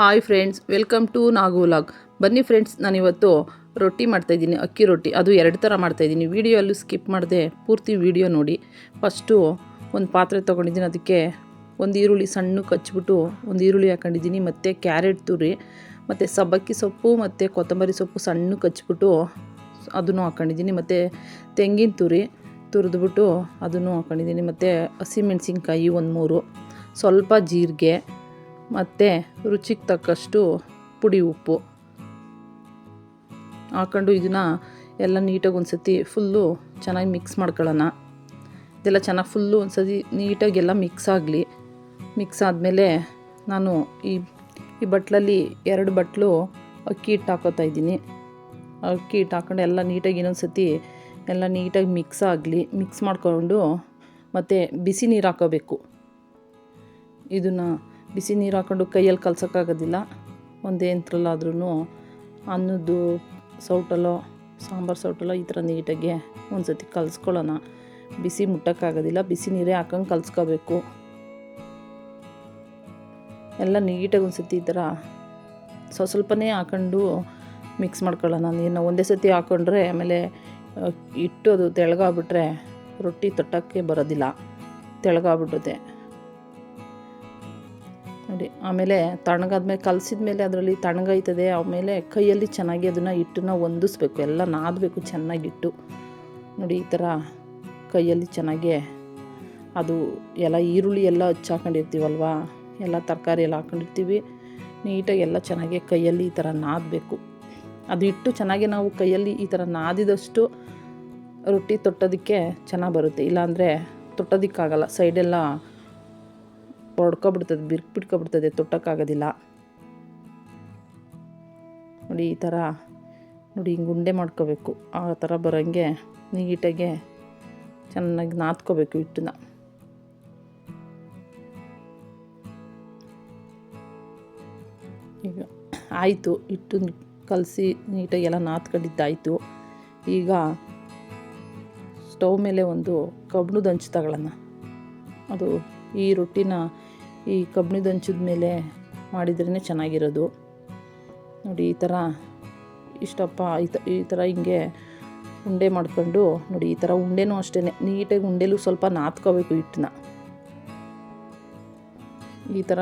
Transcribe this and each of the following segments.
Hi friends welcome to Nagu vlog ಬನ್ನಿ friends ನಾನಿವತ್ತು ರೊಟ್ಟಿ ಮಾಡ್ತಾಯಿದ್ದೀನಿ ಅಕ್ಕಿ ರೊಟ್ಟಿ. ಅದು ಎರಡು ಥರ ಮಾಡ್ತಾಯಿದ್ದೀನಿ ವೀಡಿಯೋಲ್ಲೂ ಸ್ಕಿಪ್ ಮಾಡಿದೆ, ಪೂರ್ತಿ ವಿಡಿಯೋ ನೋಡಿ. ಫಸ್ಟು ಒಂದು ಪಾತ್ರೆ ತೊಗೊಂಡಿದ್ದೀನಿ, ಅದಕ್ಕೆ ಒಂದು ಈರುಳ್ಳಿ ಸಣ್ಣ ಕಚ್ಚಿಬಿಟ್ಟು ಒಂದು ಈರುಳ್ಳಿ ಹಾಕೊಂಡಿದ್ದೀನಿ, ಮತ್ತು ಕ್ಯಾರೆಟ್ ತುರಿ, ಮತ್ತು ಸಬ್ಬಕ್ಕಿ ಸೊಪ್ಪು, ಮತ್ತು ಕೊತ್ತಂಬರಿ ಸೊಪ್ಪು ಸಣ್ಣ ಕಚ್ಚಿಬಿಟ್ಟು ಅದನ್ನು ಹಾಕೊಂಡಿದ್ದೀನಿ, ಮತ್ತು ತೆಂಗಿನ ತುರಿ ತುರಿದ್ಬಿಟ್ಟು ಅದನ್ನು ಹಾಕೊಂಡಿದ್ದೀನಿ, ಮತ್ತು ಹಸಿಮೆಣ್ಸಿನ್ಕಾಯಿ ಒಂದು ಮೂರು, ಸ್ವಲ್ಪ ಜೀರಿಗೆ ಮತ್ತು ರುಚಿಗೆ ತಕ್ಕಷ್ಟು ಪುಡಿ ಉಪ್ಪು. ಹಾಕೊಂಡು ಇದನ್ನು ಎಲ್ಲ ನೀಟಾಗಿ ಒಂದು ಸತಿ ಫುಲ್ಲು ಚೆನ್ನಾಗಿ ಮಿಕ್ಸ್ ಮಾಡ್ಕೊಳ್ಳೋಣ. ಇದೆಲ್ಲ ಚೆನ್ನಾಗಿ ಫುಲ್ಲು ಒಂದು ಸತಿ ನೀಟಾಗಿ ಎಲ್ಲ ಮಿಕ್ಸ್ ಆಗಲಿ. ಮಿಕ್ಸ್ ಆದಮೇಲೆ ನಾನು ಈ ಈ ಬಟ್ಲಲ್ಲಿ ಎರಡು ಬಟ್ಲು ಅಕ್ಕಿ ಹಿಟ್ಟು ಹಾಕೋತಾ ಇದ್ದೀನಿ. ಅಕ್ಕಿ ಹಿಟ್ಟು ಹಾಕೊಂಡು ಎಲ್ಲ ನೀಟಾಗಿ ಇನ್ನೊಂದು ಸತಿ ಎಲ್ಲ ನೀಟಾಗಿ ಮಿಕ್ಸ್ ಆಗಲಿ. ಮಿಕ್ಸ್ ಮಾಡಿಕೊಂಡು ಮತ್ತು ಬಿಸಿ ನೀರು ಹಾಕೋಬೇಕು. ಇದನ್ನು ಬಿಸಿ ನೀರು ಹಾಕ್ಕೊಂಡು ಕೈಯಲ್ಲಿ ಕಲ್ಸೋಕ್ಕಾಗೋದಿಲ್ಲ. ಒಂದು ಯಂತ್ರಲ್ಲಾದ್ರೂ ಅನ್ನದ್ದು ಸೌಟಲ್ಲೋ, ಸಾಂಬಾರು ಸೌಟಲ್ಲೋ ಈ ಥರ ನೀಟಾಗಿ ಒಂದು ಸತಿ ಕಲಿಸ್ಕೊಳ್ಳೋಣ. ಬಿಸಿ ಮುಟ್ಟೋಕ್ಕಾಗೋದಿಲ್ಲ, ಬಿಸಿ ನೀರೇ ಹಾಕೊಂಡು ಕಲಿಸ್ಕೋಬೇಕು. ಎಲ್ಲ ನೀಟಾಗಿ ಒಂದು ಸತಿ ಈ ಥರ ಸ್ವ ಸ್ವಲ್ಪನೇ ಹಾಕೊಂಡು ಮಿಕ್ಸ್ ಮಾಡ್ಕೊಳ್ಳೋಣ. ನೀರನ್ನ ಒಂದೇ ಸತಿ ಹಾಕ್ಕೊಂಡ್ರೆ ಆಮೇಲೆ ಇಟ್ಟು ಅದು ತೆಳಗಾಗ್ಬಿಟ್ರೆ ರೊಟ್ಟಿ ತಟ್ಟೋಕ್ಕೆ ಬರೋದಿಲ್ಲ. ತೆಳ್ಳಗಾಗ್ಬಿಡುತ್ತೆ ನೋಡಿ, ಆಮೇಲೆ ತಣ್ಣಗಾದ್ಮೇಲೆ ಕಲಸಿದ ಮೇಲೆ ಅದರಲ್ಲಿ ತಣ್ಣಗೈತದೆ ಆಮೇಲೆ ಕೈಯಲ್ಲಿ ಚೆನ್ನಾಗಿ ಅದನ್ನು ಹಿಟ್ಟನ್ನ ಹೊಂದಿಸ್ಬೇಕು. ಎಲ್ಲ ನಾದಬೇಕು, ಚೆನ್ನಾಗಿಟ್ಟು. ನೋಡಿ, ಈ ಥರ ಕೈಯಲ್ಲಿ ಚೆನ್ನಾಗಿ ಅದು ಎಲ್ಲ ಈರುಳ್ಳಿ ಎಲ್ಲ ಹಚ್ಚಾಕೊಂಡಿರ್ತೀವಲ್ವ ಎಲ್ಲ ತರಕಾರಿ ಎಲ್ಲ ಹಾಕೊಂಡಿರ್ತೀವಿ. ನೀಟಾಗಿ ಎಲ್ಲ ಚೆನ್ನಾಗಿ ಕೈಯಲ್ಲಿ ಈ ಥರ ನಾದಬೇಕು. ಅದು ಇಟ್ಟು ಚೆನ್ನಾಗಿ ನಾವು ಕೈಯಲ್ಲಿ ಈ ಥರ ನಾದಿದಷ್ಟು ರೊಟ್ಟಿ ತೊಟ್ಟೋದಕ್ಕೆ ಚೆನ್ನಾಗಿ ಬರುತ್ತೆ. ಇಲ್ಲಾಂದರೆ ತೊಟ್ಟೋದಕ್ಕಾಗಲ್ಲ. ಸೈಡೆಲ್ಲ ಹೊಡ್ಕೊಬಿಡ್ತದೆ ಬಿರ್ಕ್ ಬಿಟ್ಕೊಬಿಡ್ತದೆ ತೊಟ್ಟಕ್ಕಾಗೋದಿಲ್ಲ. ನೋಡಿ, ಈ ಥರ ನೋಡಿ, ಹಿಂಗೆ ಉಂಡೆ ಮಾಡ್ಕೋಬೇಕು. ಆ ಥರ ಬರೋಂಗೆ ನೀಟಾಗೆ ಚೆನ್ನಾಗಿ ನಾದ್ಕೋಬೇಕು ಹಿಟ್ಟನ್ನ. ಈಗ ಆಯಿತು ಹಿಟ್ಟು ಕಲಸಿ ನೀಟಾಗಿ ಎಲ್ಲ ನಾದ್ಕೊಂಡಿದ್ದಾಯಿತು. ಈಗ ಸ್ಟವ್ ಮೇಲೆ ಒಂದು ಕಬ್ಬಿಣದ ಹಂಚು ತಗೊಳ್ಳೋಣ. ಅದು ಈ ರೊಟ್ಟಿನ ಈ ಕಬ್ಬಿಣದ ಹಂಚಿದ ಮೇಲೆ ಮಾಡಿದ್ರೇ ಚೆನ್ನಾಗಿರೋದು. ನೋಡಿ, ಈ ಥರ ಇಷ್ಟಪ್ಪ, ಈ ತ, ಈ ಥರ ಹಿಂಗೆ ಉಂಡೆ ಮಾಡ್ಕೊಂಡು, ನೋಡಿ, ಈ ಥರ ಉಂಡೆನೂ ಅಷ್ಟೇ, ನೀಟಾಗಿ ಉಂಡೆಲೂ ಸ್ವಲ್ಪ ನಾತ್ಕೋಬೇಕು ಹಿಟ್ಟನ್ನ. ಈ ಥರ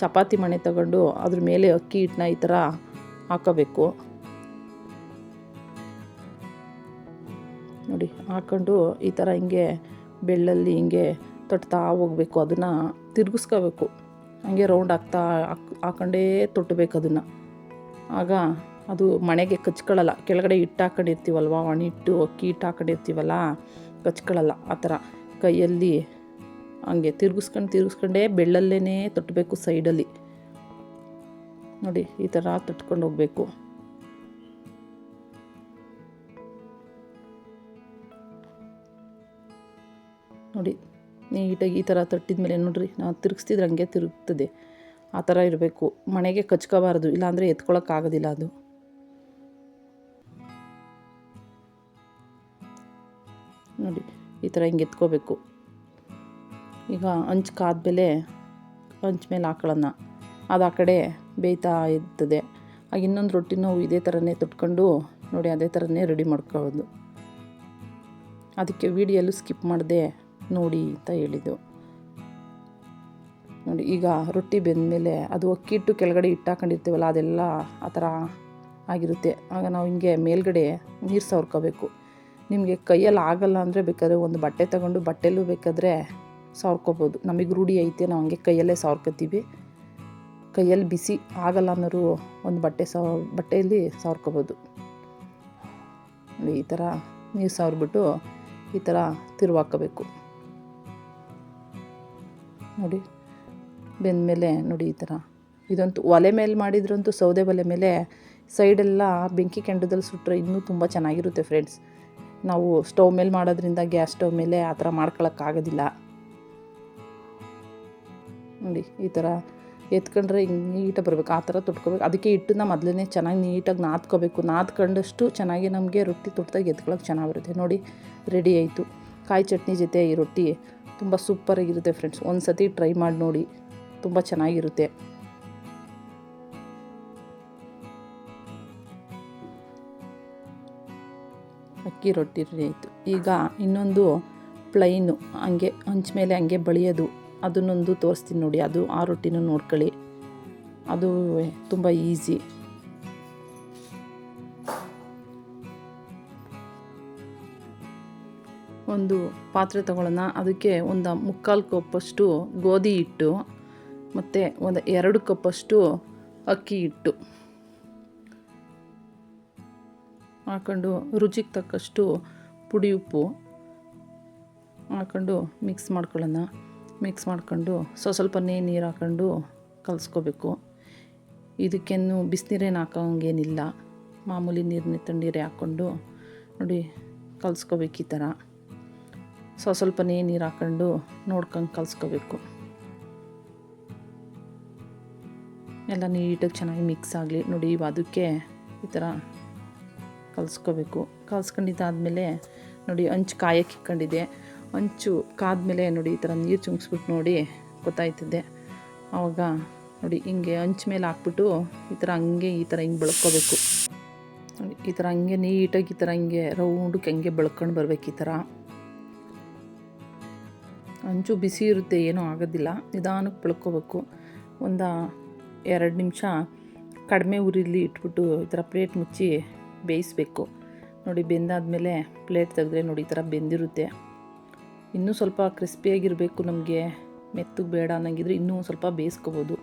ಚಪಾತಿ ಮಣೆ ತಗೊಂಡು ಅದ್ರ ಮೇಲೆ ಅಕ್ಕಿ ಹಿಟ್ಟನ್ನ ಈ ಥರ ಹಾಕೋಬೇಕು. ನೋಡಿ ಹಾಕ್ಕೊಂಡು ಈ ಥರ ಹಿಂಗೆ ಬೆಳ್ಳಲ್ಲಿ ಹಿಂಗೆ ತೊಟ್ತಾ ಹೋಗ್ಬೇಕು, ಅದನ್ನು ತಿರುಗಿಸ್ಕೋಬೇಕು. ಹಂಗೆ ರೌಂಡ್ ಆಗ್ತಾ ಹಾಕ್, ಹಾಕೊಂಡೇ ತೊಟ್ಟಬೇಕು ಅದನ್ನು. ಆಗ ಅದು ಮಣೆಗೆ ಕಚ್ಕೊಳ್ಳಲ್ಲ, ಕೆಳಗಡೆ ಹಿಟ್ಟು ಹಾಕೊಂಡಿರ್ತೀವಲ್ವ ಒಣ ಹಿಟ್ಟು ಅಕ್ಕಿ ಹಿಟ್ಟು ಹಾಕೊಂಡಿರ್ತೀವಲ್ಲ, ಕಚ್ಕೊಳ್ಳಲ್ಲ ಆ ಥರ. ಕೈಯಲ್ಲಿ ಹಂಗೆ ತಿರುಗಿಸ್ಕೊಂಡು, ತಿರುಗಿಸ್ಕೊಂಡೇ ಬೆಳ್ಳಲ್ಲೇ ತೊಟ್ಟಬೇಕು ಸೈಡಲ್ಲಿ. ನೋಡಿ, ಈ ಥರ ತೊಟ್ಕೊಂಡು ಹೋಗಬೇಕು. ನೋಡಿ ನೀಟಾಗಿ ಈ ಥರ ತಟ್ಟಿದ ಮೇಲೆ ನೋಡ್ರಿ, ನಾವು ತಿರುಗಿಸ್ತಿದ್ರೆ ಹಂಗೆ ತಿರುಗ್ತದೆ. ಆ ಥರ ಇರಬೇಕು. ಮನೆಗೆ ಕಚ್ಕೋಬಾರ್ದು, ಇಲ್ಲಾಂದರೆ ಎತ್ಕೊಳಕ್ಕಾಗೋದಿಲ್ಲ ಅದು. ನೋಡಿ, ಈ ಥರ ಹಿಂಗೆ ಎತ್ಕೋಬೇಕು. ಈಗ ಹಂಚು ಕಾದ್ಮೇಲೆ ಹಂಚ್ ಮೇಲೆ ಹಾಕೊಳ್ಳೋಣ. ಅದು ಆ ಕಡೆ ಬೇಯ್ತಾ ಇರ್ತದೆ. ಆಗ ಇನ್ನೊಂದು ರೊಟ್ಟಿ ನಾವು ಇದೇ ಥರನೇ ತೊಟ್ಕೊಂಡು ನೋಡಿ, ಅದೇ ಥರನೇ ರೆಡಿ ಮಾಡ್ಕೊಳ್ಳೋದು. ಅದಕ್ಕೆ ವೀಡಿಯೋಲ್ಲೂ ಸ್ಕಿಪ್ ಮಾಡಿದೆ ನೋಡಿ ಅಂತ ಹೇಳಿದ್ದು. ನೋಡಿ, ಈಗ ರೊಟ್ಟಿ ಬೆಂದಮೇಲೆ ಅದು ಅಕ್ಕಿಟ್ಟು ಕೆಳಗಡೆ ಹಿಟ್ಟು ಹಾಕೊಂಡಿರ್ತೀವಲ್ಲ ಅದೆಲ್ಲ ಆ ಥರ ಆಗಿರುತ್ತೆ. ಆಗ ನಾವು ಹಿಂಗೆ ಮೇಲ್ಗಡೆ ನೀರು ಸವರ್ಕೋಬೇಕು. ನಿಮಗೆ ಕೈಯಲ್ಲಿ ಆಗಲ್ಲ ಅಂದರೆ ಬೇಕಾದ್ರೆ ಒಂದು ಬಟ್ಟೆ ತಗೊಂಡು ಬಟ್ಟೆಲ್ಲೂ ಬೇಕಾದರೆ ಸವರ್ಕೋಬೋದು. ನಮಗೆ ರೂಢಿ ಐತೆ, ನಾವು ಹಂಗೆ ಕೈಯಲ್ಲೇ ಸವರ್ಕೋತೀವಿ. ಕೈಯಲ್ಲಿ ಬಿಸಿ ಆಗಲ್ಲ ಅನ್ನೋರು ಒಂದು ಬಟ್ಟೆ ಸವ ಬಟ್ಟೆಯಲ್ಲಿ ಸವರ್ಕೋಬೋದು. ಈ ಥರ ನೀರು ಸವರ್ಬಿಟ್ಟು ಈ ಥರ ತಿರುವಾಕೋಬೇಕು ನೋಡಿ ಬೆಂದಮೇಲೆ ನೋಡಿ ಈ ಥರ. ಇದಂತೂ ಒಲೆ ಮೇಲೆ ಮಾಡಿದ್ರಂತೂ ಸೌದೆ ಒಲೆ ಮೇಲೆ ಸೈಡೆಲ್ಲ ಬೆಂಕಿ ಕೆಂಡದಲ್ಲಿ ಸುಟ್ಟರೆ ಇನ್ನೂ ತುಂಬ ಚೆನ್ನಾಗಿರುತ್ತೆ ಫ್ರೆಂಡ್ಸ್. ನಾವು ಸ್ಟವ್ ಮೇಲೆ ಮಾಡೋದ್ರಿಂದ ಗ್ಯಾಸ್ ಸ್ಟವ್ ಮೇಲೆ ಆ ಥರ ಮಾಡ್ಕೊಳಕ್ಕಾಗೋದಿಲ್ಲ ನೋಡಿ, ಈ ಥರ ಎತ್ಕೊಂಡ್ರೆ ಹಿಂಗೆ ನೀಟಾಗಿ ಬರಬೇಕು, ಆ ಥರ ತೊಟ್ಕೋಬೇಕು. ಅದಕ್ಕೆ ಹಿಟ್ಟನ್ನ ಮೊದಲನೇ ಚೆನ್ನಾಗಿ ನೀಟಾಗಿ ನಾದ್ಕೋಬೇಕು. ನಾದ್ಕೊಂಡಷ್ಟು ಚೆನ್ನಾಗಿ ನಮಗೆ ರೊಟ್ಟಿ ತೊಟ್ದಾಗ ಎತ್ಕೊಳ್ಳೋಕೆ ಚೆನ್ನಾಗಿರುತ್ತೆ ನೋಡಿ, ರೆಡಿ ಆಯಿತು. ಕಾಯಿ ಚಟ್ನಿ ಜೊತೆ ಈ ರೊಟ್ಟಿ ತುಂಬ ಸೂಪರಾಗಿರುತ್ತೆ ಫ್ರೆಂಡ್ಸ್. ಒಂದು ಸತಿ ಟ್ರೈ ಮಾಡಿ ನೋಡಿ. ತುಂಬ ಚೆನ್ನಾಗಿರುತ್ತೆ. ಅಕ್ಕಿ ರೊಟ್ಟಿ ಆಯಿತು. ಈಗ ಇನ್ನೊಂದು ಪ್ಲೈನು ಹಂಗೆ ಹಂಚ ಮೇಲೆ ಹಂಗೆ ಬಳಿಯೋದು. ಅದನ್ನೊಂದು ತೋರಿಸ್ತೀನಿ ನೋಡಿ. ಅದು ಆ ರೊಟ್ಟಿನೂ ನೋಡ್ಕೊಳ್ಳಿ. ಅದು ತುಂಬ ಈಸಿ ಒಂದು ಪಾತ್ರೆ ತಗೊಳ್ಳೋಣ. ಅದಕ್ಕೆ ಒಂದು ಮುಕ್ಕಾಲು ಕಪ್ಪಷ್ಟು ಗೋಧಿ ಹಿಟ್ಟು ಮತ್ತು ಒಂದು ಎರಡು ಕಪ್ಪಷ್ಟು ಅಕ್ಕಿ ಹಿಟ್ಟು ಹಾಕೊಂಡು ರುಚಿಗೆ ತಕ್ಕಷ್ಟು ಪುಡಿ ಉಪ್ಪು ಹಾಕೊಂಡು ಮಿಕ್ಸ್ ಮಾಡ್ಕೊಳ್ಳೋಣ. ಮಿಕ್ಸ್ ಮಾಡ್ಕೊಂಡು ಸ್ವಲ್ಪ ಸ್ವಲ್ಪನೇ ನೀರು ಹಾಕೊಂಡು ಕಲಿಸ್ಕೋಬೇಕು. ಇದಕ್ಕೇನು ಬಿಸಿನೀರೇನು ಹಾಕೋಂಗೇನಿಲ್ಲ. ಮಾಮೂಲಿ ನೀರಿನ ತಣ್ಣೀರೇ ಹಾಕ್ಕೊಂಡು ನೋಡಿ ಕಲಿಸ್ಕೋಬೇಕು ಈ ಥರ ಸ್ವ ಸ್ವಲ್ಪನೇ ನೀರು ಹಾಕ್ಕೊಂಡು ನೋಡ್ಕೊಂಡು ಕಲಿಸ್ಕೋಬೇಕು. ಎಲ್ಲ ನೀಟಾಗಿ ಚೆನ್ನಾಗಿ ಮಿಕ್ಸ್ ಆಗಲಿ. ನೋಡಿ ಅದಕ್ಕೆ ಈ ಥರ ಕಲಿಸ್ಕೋಬೇಕು. ಕಲಿಸ್ಕೊಂಡಿದ್ದಾದಮೇಲೆ ನೋಡಿ ಹಂಚು ಕಾಯಕ್ಕೆ ಇಕ್ಕೊಂಡಿದ್ದೆ. ಹಂಚು ಕಾದ್ಮೇಲೆ ನೋಡಿ, ಈ ಥರ ನೀರು ಚುಂಗಿಸ್ಬಿಟ್ಟು ನೋಡಿ ಗೊತ್ತಾಯ್ತಿದ್ದೆ ಆವಾಗ ನೋಡಿ, ಹಿಂಗೆ ಹಂಚ್ ಮೇಲೆ ಹಾಕ್ಬಿಟ್ಟು ಈ ಥರ ಹಂಗೆ ಈ ಥರ ಹಿಂಗೆ ಬೆಳ್ಕೋಬೇಕು. ನೋಡಿ, ಈ ಥರ ಹಂಗೆ ನೀಟಾಗಿ ಈ ಥರ ಹಿಂಗೆ ರೌಂಡಕ್ಕೆ ಹಂಗೆ ಬೆಳ್ಕೊಂಡು ಬರಬೇಕು ಈ ಥರ ಹಂಚು ಬಿಸಿ ಇರುತ್ತೆ, ಏನೂ ಆಗೋದಿಲ್ಲ. ನಿಧಾನಕ್ಕೆ ಬೆಳ್ಕೋಬೇಕು ಒಂದು ಎರಡು ನಿಮಿಷ ಕಡಿಮೆ ಉರಿಲಿ ಇಟ್ಬಿಟ್ಟು ಈ ಥರ ಪ್ಲೇಟ್ ಮುಚ್ಚಿ ಬೇಯಿಸ್ಬೇಕು. ನೋಡಿ, ಬೆಂದಾದಮೇಲೆ ಪ್ಲೇಟ್ ತೆಗೆದ್ರೆ ನೋಡಿ ಈ ಥರ ಬೆಂದಿರುತ್ತೆ. ಇನ್ನೂ ಸ್ವಲ್ಪ ಕ್ರಿಸ್ಪಿಯಾಗಿರಬೇಕು ನಮಗೆ. ಮೆತ್ತಗೆ ಬೇಡ ಅನ್ನಂಗಿದ್ರೆ ಇನ್ನೂ ಸ್ವಲ್ಪ ಬೇಯಿಸ್ಕೋಬೋದು.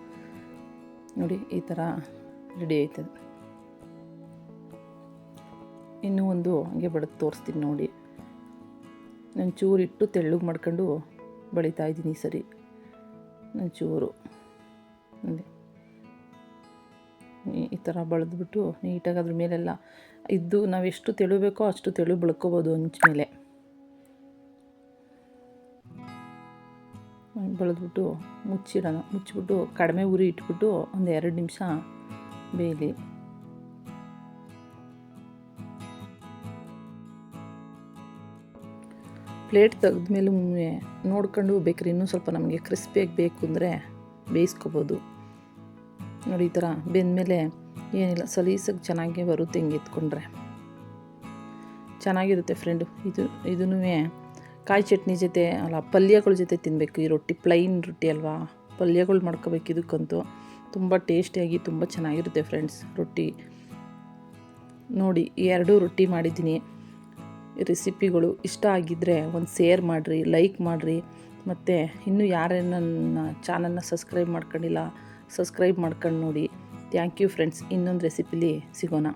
ನೋಡಿ, ಈ ಥರ ರೆಡಿ ಆಯ್ತದೆ. ಇನ್ನೂ ಒಂದು ಹಂಗೆ ಬಡದು ತೋರಿಸ್ತೀನಿ ನೋಡಿ. ನಾನು ಚೂರಿಟ್ಟು ತೆಳ್ಳಗೆ ಮಾಡ್ಕೊಂಡು ಬಳಿತಾ ಇದ್ದೀನಿ ಈ ಸರಿ. ನೋಡಿ ಈ- ಥರ ಬಳಿದ್ಬಿಟ್ಟು ನೀಟಾಗಿ ಅದ್ರ ಮೇಲೆಲ್ಲ ಇದ್ದು ನಾವು ಎಷ್ಟು ತೆಳು ಬೇಕೋ ಅಷ್ಟು ತೆಳು ಬೆಳ್ಕೊಬೋದು ಹಂಚ ಮೇಲೆ. ಬೆಳೆದ್ಬಿಟ್ಟು ಮುಚ್ಚಿಡೋಣ. ಮುಚ್ಚಿಬಿಟ್ಟು ಕಡಿಮೆ ಉರಿ ಇಟ್ಬಿಟ್ಟು ಒಂದು ಎರಡು ನಿಮಿಷ ಬೇಯಲಿ. ಪ್ಲೇಟ್ ತೆಗೆದ್ಮೇಲೂ ನೋಡ್ಕೊಂಡು ಬೇಕ್ರಿ ಇನ್ನೂ ಸ್ವಲ್ಪ ನಮಗೆ ಕ್ರಿಸ್ಪಿಯಾಗಿ ಬೇಕು ಅಂದರೆ ಬೇಯಿಸ್ಕೊಬೋದು. ನೋಡಿ, ಈ ಥರ ಬೆಂದಮೇಲೆ ಏನಿಲ್ಲ, ಸಲೀಸಾಗಿ ಚೆನ್ನಾಗಿ ಬರುತ್ತೆ ಹಿಂಗೆ ಎತ್ಕೊಂಡ್ರೆ. ಚೆನ್ನಾಗಿರುತ್ತೆ ಫ್ರೆಂಡು ಇದು ಇದೂ ಕಾಯಿ ಚಟ್ನಿ ಜೊತೆ, ಅಲ್ಲ, ಪಲ್ಯಗಳ ಜೊತೆ ತಿನ್ನಬೇಕು ಈ ರೊಟ್ಟಿ ಪ್ಲೈನ್ ರೊಟ್ಟಿ ಅಲ್ವಾ? ಪಲ್ಯಗಳು ಮಾಡ್ಕೋಬೇಕು ಇದಕ್ಕಂತೂ. ತುಂಬ ಟೇಸ್ಟಿಯಾಗಿ, ತುಂಬ ಚೆನ್ನಾಗಿರುತ್ತೆ ಫ್ರೆಂಡ್ಸ್ ರೊಟ್ಟಿ. ನೋಡಿ ಎರಡೂ ರೊಟ್ಟಿ ಮಾಡಿದ್ದೀನಿ. ರೆಸಿಪಿಗಳು ಇಷ್ಟ ಆಗಿದ್ದರೆ ಒಂದು ಸೇರ್ ಮಾಡಿರಿ, ಲೈಕ್ ಮಾಡಿರಿ. ಮತ್ತು ಇನ್ನೂ ಯಾರೇ ನನ್ನ ಚಾನಲ್ನ ಸಬ್ಸ್ಕ್ರೈಬ್ ಮಾಡ್ಕೊಂಡಿಲ್ಲ, ಸಬ್ಸ್ಕ್ರೈಬ್ ಮಾಡ್ಕೊಂಡು ನೋಡಿ. ಥ್ಯಾಂಕ್ ಯು ಫ್ರೆಂಡ್ಸ್, ಇನ್ನೊಂದು ರೆಸಿಪಿಲಿ ಸಿಗೋಣ.